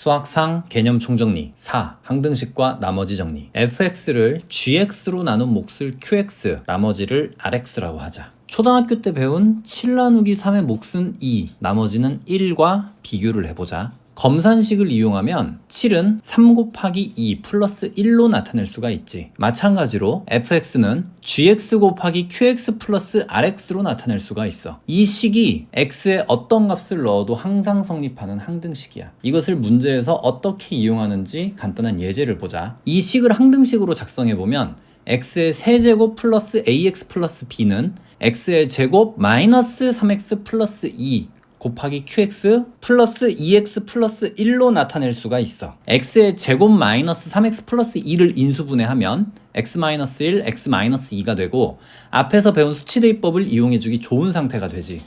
수학상 개념 총정리 4. 항등식과 나머지 정리 fx를 gx로 나눈 몫을 qx 나머지를 rx라고 하자 초등학교 때 배운 7 나누기 3의 몫은 2 나머지는 1과 비교를 해보자 검산식을 이용하면 7은 3 곱하기 2 플러스 1로 나타낼 수가 있지. 마찬가지로 fx는 gx 곱하기 qx 플러스 rx로 나타낼 수가 있어. 이 식이 x에 어떤 값을 넣어도 항상 성립하는 항등식이야. 이것을 문제에서 어떻게 이용하는지 간단한 예제를 보자. 이 식을 항등식으로 작성해 보면 x의 세제곱 플러스 ax 플러스 b는 x의 제곱 마이너스 3x 플러스 2 곱하기 qx 플러스 2x 플러스 1로 나타낼 수가 있어. x의 제곱 마이너스 3x 플러스 2를 인수분해하면 x 마이너스 1, x 마이너스 2가 되고 앞에서 배운 수치 대입법을 이용해주기 좋은 상태가 되지.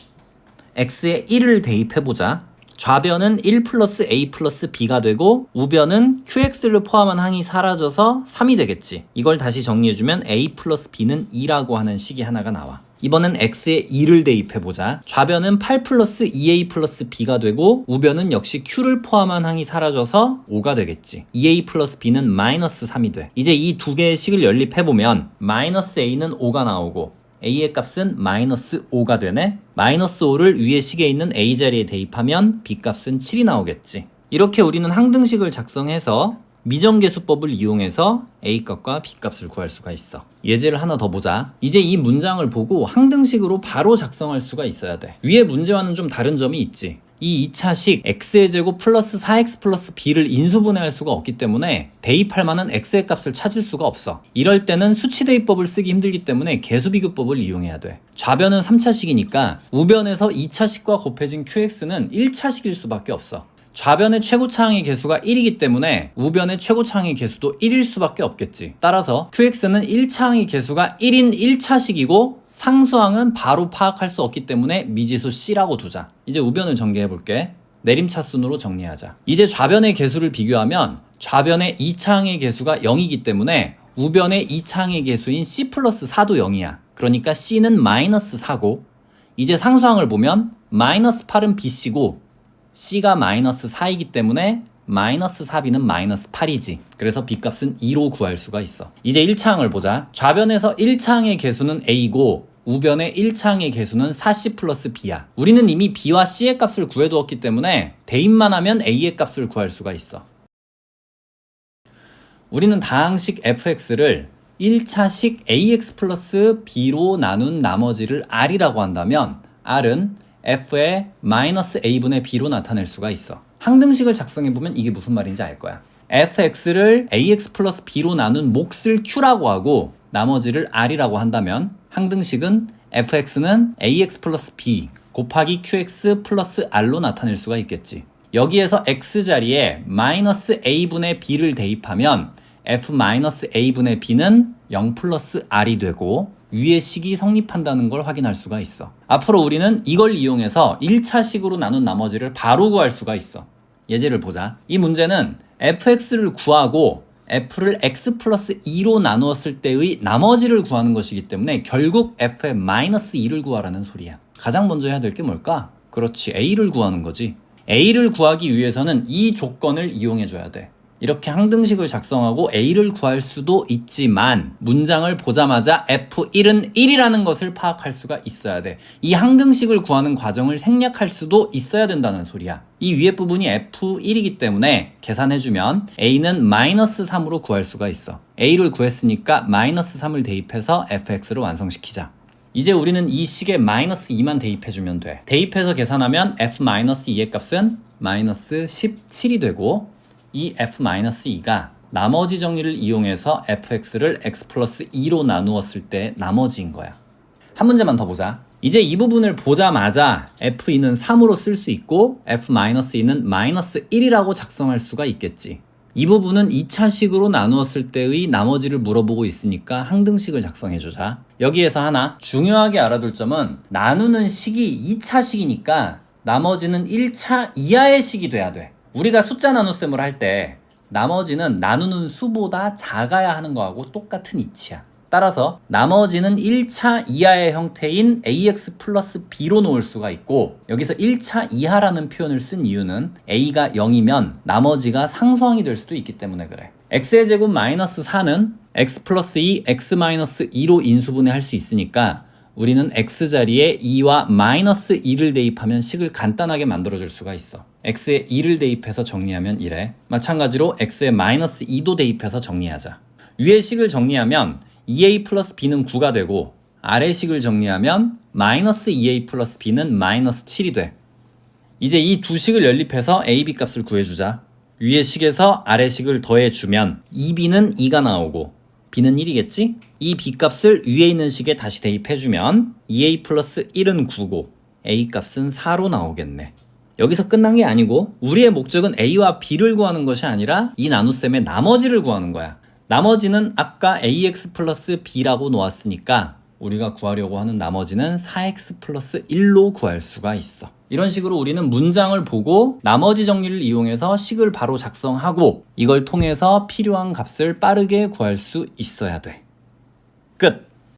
x에 1을 대입해보자. 좌변은 1 플러스 a 플러스 b가 되고 우변은 qx를 포함한 항이 사라져서 3이 되겠지. 이걸 다시 정리해주면 a 플러스 b는 2라고 하는 식이 하나가 나와. 이번엔 x에 2를 대입해보자. 좌변은 8 플러스 2a 플러스 b가 되고 우변은 역시 q를 포함한 항이 사라져서 5가 되겠지. 2a 플러스 b는 마이너스 3이 돼. 이제 이 두 개의 식을 연립해보면 마이너스 a는 5가 나오고 a의 값은 마이너스 5가 되네. 마이너스 5를 위에 식에 있는 a 자리에 대입하면 b 값은 7이 나오겠지. 이렇게 우리는 항등식을 작성해서 미정계수법을 이용해서 A값과 B값을 구할 수가 있어. 예제를 하나 더 보자. 이제 이 문장을 보고 항등식으로 바로 작성할 수가 있어야 돼. 위에 문제와는 좀 다른 점이 있지. 이 2차식 x의 제곱 플러스 4x 플러스 b를 인수분해할 수가 없기 때문에 대입할 만한 x의 값을 찾을 수가 없어. 이럴 때는 수치 대입법을 쓰기 힘들기 때문에 개수비교법을 이용해야 돼. 좌변은 3차식이니까 우변에서 2차식과 곱해진 qx는 1차식일 수밖에 없어. 좌변의 최고 차항의 개수가 1이기 때문에 우변의 최고 차항의 개수도 1일 수밖에 없겠지. 따라서 qx는 1차항의 개수가 1인 1차식이고 상수항은 바로 파악할 수 없기 때문에 미지수 c라고 두자. 이제 우변을 전개해 볼게. 내림차순으로 정리하자. 이제 좌변의 개수를 비교하면 좌변의 2차항의 개수가 0이기 때문에 우변의 2차항의 개수인 c 플러스 4도 0이야. 그러니까 c는 마이너스 4고 이제 상수항을 보면 마이너스 8은 bc고 c가 마이너스 4이기 때문에 마이너스 4b는 마이너스 8이지. 그래서 b값은 2로 구할 수가 있어. 이제 1차항을 보자. 좌변에서 1차항의 개수는 a고 우변의 1차항의 개수는 4c 플러스 b야. 우리는 이미 b와 c의 값을 구해두었기 때문에 대입만 하면 a의 값을 구할 수가 있어. 우리는 다항식 fx를 1차식 ax 플러스 b로 나눈 나머지를 r이라고 한다면 r은 f의 마이너스 a분의 b로 나타낼 수가 있어. 항등식을 작성해보면 이게 무슨 말인지 알 거야. fx를 ax 플러스 b로 나눈 몫을 q라고 하고 나머지를 r이라고 한다면 항등식은 fx는 ax 플러스 b 곱하기 qx 플러스 r로 나타낼 수가 있겠지. 여기에서 x 자리에 마이너스 a분의 b를 대입하면 f 마이너스 a분의 b는 0 플러스 r이 되고 위의 식이 성립한다는 걸 확인할 수가 있어. 앞으로 우리는 이걸 이용해서 1차식으로 나눈 나머지를 바로 구할 수가 있어. 예제를 보자. 이 문제는 fx를 구하고 f를 x 플러스 2로 나누었을 때의 나머지를 구하는 것이기 때문에 결국 f의 마이너스 2를 구하라는 소리야. 가장 먼저 해야 될 게 뭘까? 그렇지, a를 구하는 거지. a를 구하기 위해서는 이 조건을 이용해 줘야 돼. 이렇게 항등식을 작성하고 A를 구할 수도 있지만 문장을 보자마자 F1은 1이라는 것을 파악할 수가 있어야 돼. 이 항등식을 구하는 과정을 생략할 수도 있어야 된다는 소리야. 이 위에 부분이 F1이기 때문에 계산해주면 A는 마이너스 3으로 구할 수가 있어. A를 구했으니까 마이너스 3을 대입해서 fx를 완성시키자. 이제 우리는 이 식에 마이너스 2만 대입해주면 돼. 대입해서 계산하면 f-2의 값은 마이너스 17이 되고 이 f-2가 나머지 정리를 이용해서 fx를 x 플러스 2로 나누었을 때 나머지인 거야. 한 문제만 더 보자. 이제 이 부분을 보자마자 f2는 3으로 쓸 수 있고 f-2는 마이너스 1이라고 작성할 수가 있겠지. 이 부분은 2차식으로 나누었을 때의 나머지를 물어보고 있으니까 항등식을 작성해주자. 여기에서 하나 중요하게 알아둘 점은 나누는 식이 2차식이니까 나머지는 1차 이하의 식이 돼야 돼. 우리가 숫자 나눗셈을 할 때 나머지는 나누는 수보다 작아야 하는 거하고 똑같은 이치야. 따라서 나머지는 1차 이하의 형태인 ax 플러스 b로 놓을 수가 있고 여기서 1차 이하라는 표현을 쓴 이유는 a가 0이면 나머지가 상수항이 될 수도 있기 때문에 그래. x의 제곱 마이너스 4는 x 플러스 2, x 마이너스 2로 인수분해할 수 있으니까 우리는 x 자리에 2와 마이너스 2를 대입하면 식을 간단하게 만들어줄 수가 있어. x에 2를 대입해서 정리하면 이래. 마찬가지로 x에 마이너스 2도 대입해서 정리하자. 위의 식을 정리하면 2a 플러스 b는 9가 되고 아래 식을 정리하면 마이너스 2a 플러스 b는 마이너스 7이 돼. 이제 이 두 식을 연립해서 a, b 값을 구해주자. 위의 식에서 아래 식을 더해주면 2b는 2가 나오고 b는 1이겠지? 이 b 값을 위에 있는 식에 다시 대입해주면 2a 플러스 1은 9고 a 값은 4로 나오겠네. 여기서 끝난 게 아니고 우리의 목적은 a와 b를 구하는 것이 아니라 이 나눗셈의 나머지를 구하는 거야. 나머지는 아까 ax 플러스 b라고 놓았으니까 우리가 구하려고 하는 나머지는 4x 플러스 1로 구할 수가 있어. 이런 식으로 우리는 문장을 보고 나머지 정리를 이용해서 식을 바로 작성하고 이걸 통해서 필요한 값을 빠르게 구할 수 있어야 돼. 끝!